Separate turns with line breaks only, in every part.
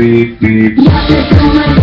Beep, beep.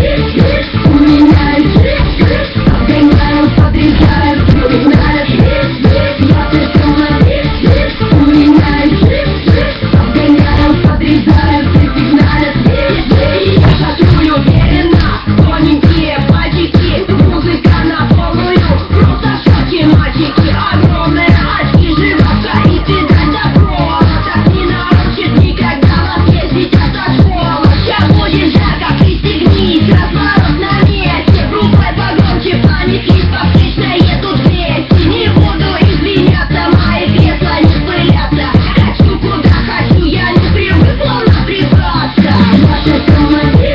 They're going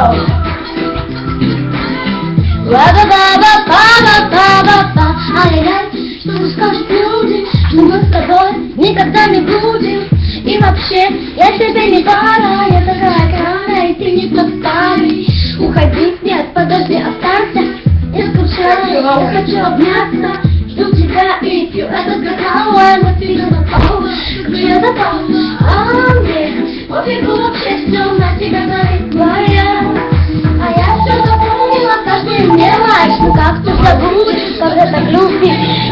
Ла-ба-ба-ба-ба-ба-ба-ба, ай-яй, что скажут люди, что мы с тобой никогда не будем. И вообще, я тебе не пара, я такая крана, и ты не тот старый. Уходи, нет, подожди, останься, не скучай, я хочу обняться. Жду тебя, и пью этот какао, я напишу на полу.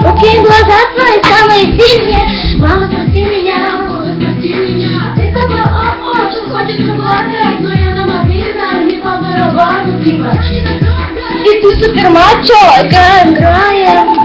Руки и глаза твои самые сильные. Мама, спаси меня, мама, прости меня. Ты такой, о, очень хочется но я на мобильном, не по барабану, ты И ты супермачо, играем, играем.